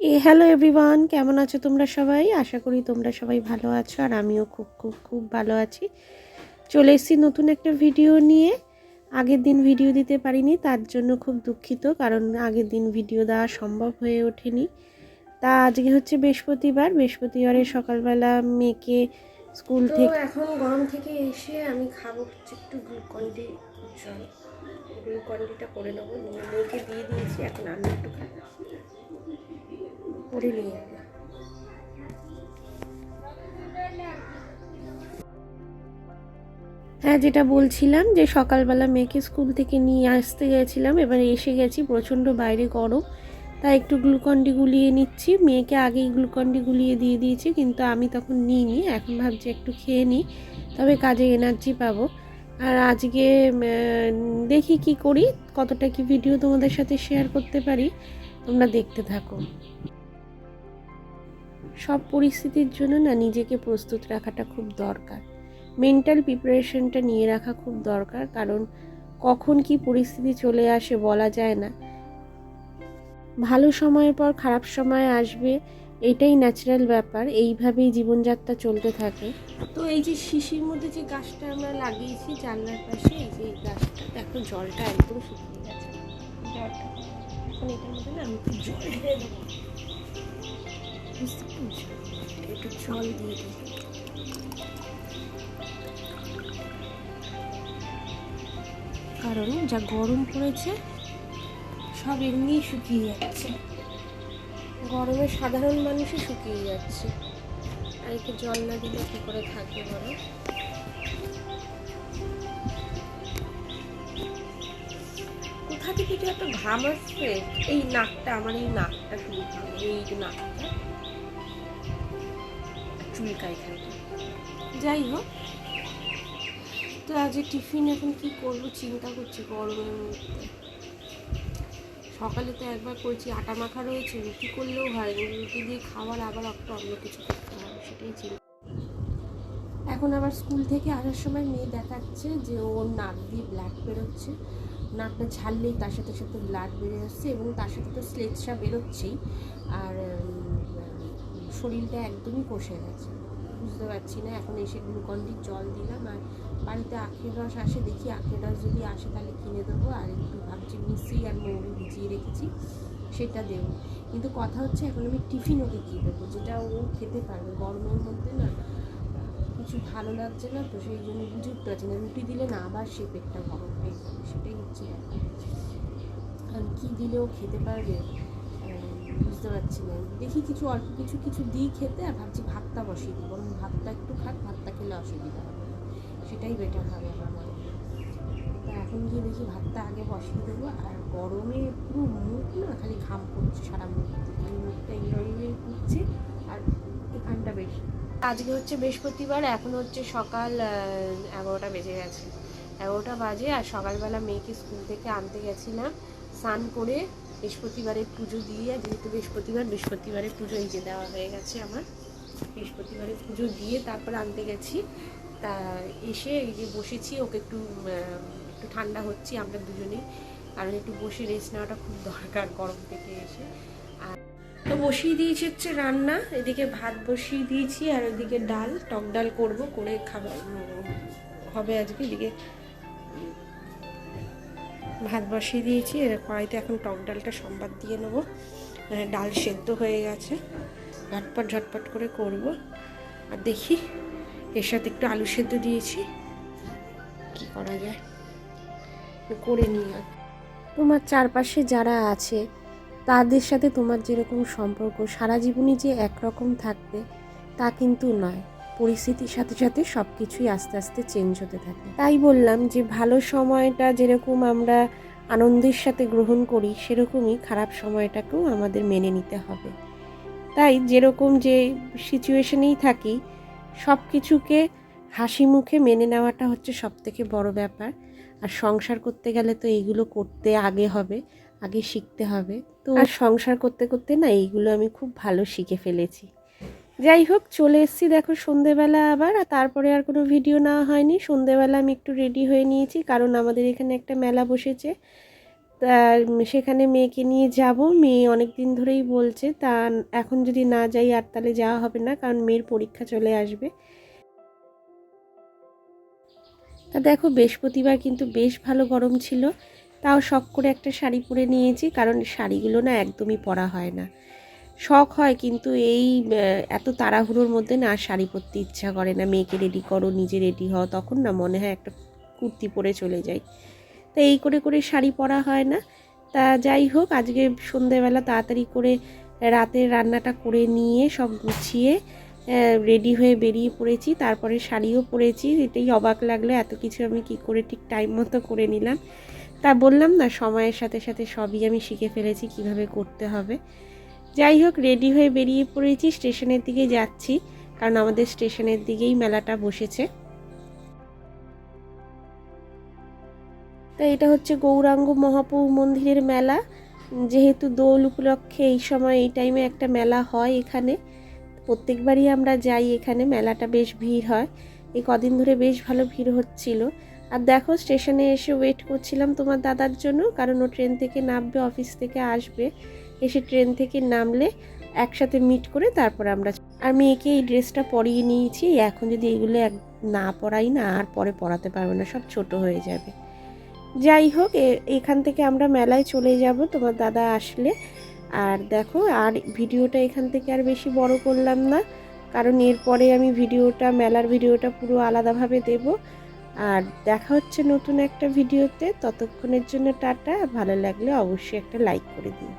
এ hello everyone কেমন আছো তোমরা সবাই? আশা করি তোমরা সবাই ভালো আছো আর আমিও খুব খুব খুব ভালো আছি। চলে এসেছি নতুন একটা ভিডিও নিয়ে। আগের দিন ভিডিও দিতে পারিনি তার জন্য খুব দুঃখিত কারণ আগের দিন ভিডিও দেওয়া সম্ভব হয়ে ওঠেনি। তা আজকে হচ্ছে বৃহস্পতিবার বৃহস্পতিবারে সকালবেলা মেয়েকে স্কুল থেকে এখন গরম থেকে এসে আমি খাব হচ্ছে একটু গ্লুকন্ডি জল। গ্লুকন্ডিটা করে নেব মেয়েকে দিয়ে দিয়েছি এখন আমি একটু খাব। নিয়ে হ্যাঁ যেটা বলছিলাম যে সকালবেলা মেয়েকে স্কুল থেকে নিয়ে আসতে গেছিলাম, এবার এসে গেছি, প্রচণ্ড বাইরে গরম। তাই একটু গ্লুকন্ডি গুলিয়ে নিচ্ছি। মেয়েকে আগেই গ্লুকন্ডি গুলিয়ে দিয়ে দিয়েছি, কিন্তু আমি তখন নিইনি। এখন ভাবছি একটু খেয়ে নিই, তবে কাজে এনার্জি পাবো। আর আজকে দেখি কি করি, কতটা কি ভিডিও তোমাদের সাথে শেয়ার করতে পারি, তোমরা দেখতে থাকো। সব পরিস্থিতির জন্য না নিজেকে প্রস্তুত রাখাটা খুব দরকার। মেন্টাল প্রিপারেশনটা নিয়ে রাখা খুব দরকার, কারণ কখন কি পরিস্থিতি চলে আসে বলা যায় না। ভালো সময়ের পর খারাপ সময় আসবে, এটাই ন্যাচারাল ব্যাপার, এইভাবেই জীবনযাত্রা চলতে থাকে। তো এই যে শিশির মধ্যে যে গাছটা আমরা লাগিয়েছি, জানলার পাশে, এই যে গাছটা, দেখো জলটা একদম শুকিয়ে গেছে। জলটা, এখন এটার মধ্যে না আমি জল দেবো। একটু জল দিয়ে দিই। কারণ যা গরম পড়েছে, সব এমনি শুকিয়ে যাচ্ছে। গরমে সাধারণ মানুষই শুকিয়ে যাচ্ছে। আর একে জল না দিলে কী করে থাকবে বলো? কোথা থেকে একটা ঘাম আসছে? এই নাকটা, আমার এই নাকটা শুধু এই নাকটা। চুলকায় এখানটা যাই হোক, তো আজ টিফিন এখন কি করব চিন্তা করছি, গরমের মধ্যে। সকালে তো একবার করেছি, আটা মাখা রয়েছে, রুটি করলেও হয় রুটি দিয়ে খাওয়ার আবার একটা অন্য কিছু করতে হবে সেটাই চিন্তা। এখন আবার স্কুল থেকে আসার সময় মেয়ে দেখাচ্ছে যে ওর নাক দিয়ে ব্লাড বেরোচ্ছে। নাকটা ঝাললেই তার সাথে সাথে ব্লাড বেরিয়ে যাচ্ছে এবং তার সাথে তো স্লেটসা বেরোচ্ছেই। আর শরীরটা একদমই কষে গেছে। বুঝতে পারছি না, এখন এসে গ্লুকন্ডির জল দিলাম আর বাড়িতে আখের রস আসে, দেখি আখের রস যদি আসে তাহলে কিনে দেবো। আর একটু ভাবছি মিষ্টি আর মৌরি ভিজিয়ে রেখেছি, সেটা দেবো। কিন্তু কথা হচ্ছে এখন আমি টিফিন ওকে কী দেবো, যেটা ও খেতে পারবে। গরমের মধ্যে না, কিছু ভালো লাগছে না, তো সেই জন্য বুঝে উঠতে পারছি না। রুটি দিলে না আবার সে পেটটা গরম হয়ে যাবে, সেটাই হচ্ছে আর কী দিলেও খেতে পারবে? বুঝতে পারছি না। দেখি কিছু অল্প, কিছু কিছু দিই খেতে আর ভাবছি ভাতটা বসিয়ে দিই। বরং ভাতটা একটু খাক, ভাতটা খেলে অসুবিধা হবে সেটাই বেটার হবে আমার মনে তা এখন গিয়ে দেখি ভাতটা আগে বসিয়ে দেবো। আর গরমে পুরো মুখ না খালি ঘাম পড়ছে সারা মুখ। মুখটা এইভাবে ঘুরছে আর এখানটা বেশি। আজকে হচ্ছে বৃহস্পতিবার, এখন হচ্ছে সকাল এগারোটা বেজে গেছে। এগারোটা বাজে আর সকালবেলা মেয়েকে স্কুল থেকে আনতে গেছিলাম, স্নান করে বৃহস্পতিবারের পুজো দিয়ে, যেহেতু বৃহস্পতিবার, বৃহস্পতিবারের পুজো এই যে দেওয়া হয়ে গেছে আমার। বৃহস্পতিবারের পুজো দিয়ে তারপর আনতে গেছি। তা এসে এই যে বসেছি, ওকে একটু একটু ঠান্ডা হচ্ছি আমরা দুজনেই। কারণ একটু বসে রেস্ট নেওয়াটা খুব দরকার গরম থেকে এসে। আর তো বসিয়ে দিয়েছি হচ্ছে রান্না, এদিকে ভাত বসিয়ে দিয়েছি আর ওইদিকে ডাল, টক ডাল করব, করে খাবার হবে আজকে, এদিকে ভাত বসিয়ে দিয়েছি কড়াইতে এখন টক ডালটা সম্বাদ দিয়ে নেব। মানে ডাল সেদ্ধ হয়ে গেছে, ঝটপট ঝটপট করে করব। আর দেখি, এর সাথে একটু আলু সেদ্ধ দিয়েছি, কি করা যায়? করে নিই আর। তোমার চারপাশে যারা আছে, তাদের সাথে তোমার যেরকম সম্পর্ক, সারা জীবনই যে একরকম থাকবে, তা কিন্তু নয়। পরিস্থিতির সাথে সাথে সব কিছুই আস্তে আস্তে চেঞ্জ হতে থাকে। তাই বললাম যে, ভালো সময়টা যেরকম আমরা আনন্দের সাথে গ্রহণ করি, সেরকমই খারাপ সময়টাকেও আমাদের মেনে নিতে হবে। তাই যেরকম যে সিচুয়েশনেই থাকি সব কিছুকে হাসি মুখে মেনে নেওয়াটা হচ্ছে সব থেকে বড় ব্যাপার। আর সংসার করতে গেলে তো এইগুলো করতে আগে হবে, আগে শিখতে হবে। তো আর সংসার করতে করতে না, এইগুলো আমি খুব ভালো শিখে ফেলেছি। যাই হোক, চলে এসেছি দেখো সন্ধেবেলা আবার, আর তারপরে আর কোনো ভিডিও নেওয়া হয়নি। সন্ধেবেলা আমি একটু রেডি হয়ে নিয়েছি, কারণ আমাদের এখানে একটা মেলা বসেছে। তা সেখানে মেয়েকে নিয়ে যাব। মেয়ে অনেক দিন ধরেই বলছে, তা, এখন যদি না যাই আর তাহলে যাওয়া হবে না, কারণ মেয়ের পরীক্ষা চলে আসবে। তা দেখো, বৃহস্পতিবার কিন্তু বেশ ভালো গরম ছিল। তাও শখ করে একটা শাড়ি পরে নিয়েছি, কারণ শাড়িগুলো না একদমই পরা হয় না। শখ হয়, কিন্তু এই এত তাড়াহুড়োর মধ্যে না শাড়ি পরতে ইচ্ছা করে না। মেয়েকে রেডি করো, নিজে রেডি হও, তখন না মনে হয় একটা কুর্তি পরে চলে যাই। তা এই করে করে শাড়ি পরা হয় না। তা যাই হোক, আজকে সন্ধেবেলা তাড়াতাড়ি করে রাতের রান্নাটা করে নিয়ে সব গুছিয়ে রেডি হয়ে বেরিয়ে পড়েছি। তারপরে শাড়িও পরেছি। এটাই অবাক লাগল, এত কিছু আমি কি করে ঠিক টাইম মতো করে নিলাম। তা বললাম না, সময়ের সাথে সাথে সবই আমি শিখে ফেলেছি কীভাবে করতে হবে। যাই হোক রেডি হয়ে বেরিয়ে পড়েছি, স্টেশনের দিকে যাচ্ছি, কারণ আমাদের স্টেশনের দিকেই মেলাটা বসেছে। তা এটা হচ্ছে গৌরাঙ্গ মহাপ্রভু মন্দিরের মেলা। যেহেতু দোল উপলক্ষে এই সময়, এই টাইমে একটা মেলা হয় এখানে। প্রত্যেকবারই আমরা যাই এখানে, মেলাটা বেশ ভিড় হয়। এই কদিন ধরে বেশ ভালো ভিড় হচ্ছিল। আর দেখো, স্টেশনে এসে ওয়েট করছিলাম তোমার দাদার জন্য, কারণ ও ট্রেন থেকে নামবে অফিস থেকে আসবে। এসে ট্রেন থেকে নামলে একসাথে মিট করে তারপর আমরা আর মেয়েকে এই ড্রেসটা পরিয়ে নিয়েছি, এখন যদি এগুলো এক না পরাই না, আর পরে পরাতে পারবে না, সব ছোট হয়ে যাবে। যাই হোক এখান থেকে আমরা মেলায় চলে যাব, তোমার দাদা আসলে। আর দেখো, আর ভিডিওটা এখান থেকে আর বেশি বড় করলাম না, কারণ এরপরে আমি ভিডিওটা, মেলার ভিডিওটা পুরো আলাদাভাবে দেব। আর দেখা হচ্ছে নতুন একটা ভিডিওতে, ততক্ষণের জন্য টাটা, ভালো লাগলে অবশ্যই একটা লাইক করে দিও।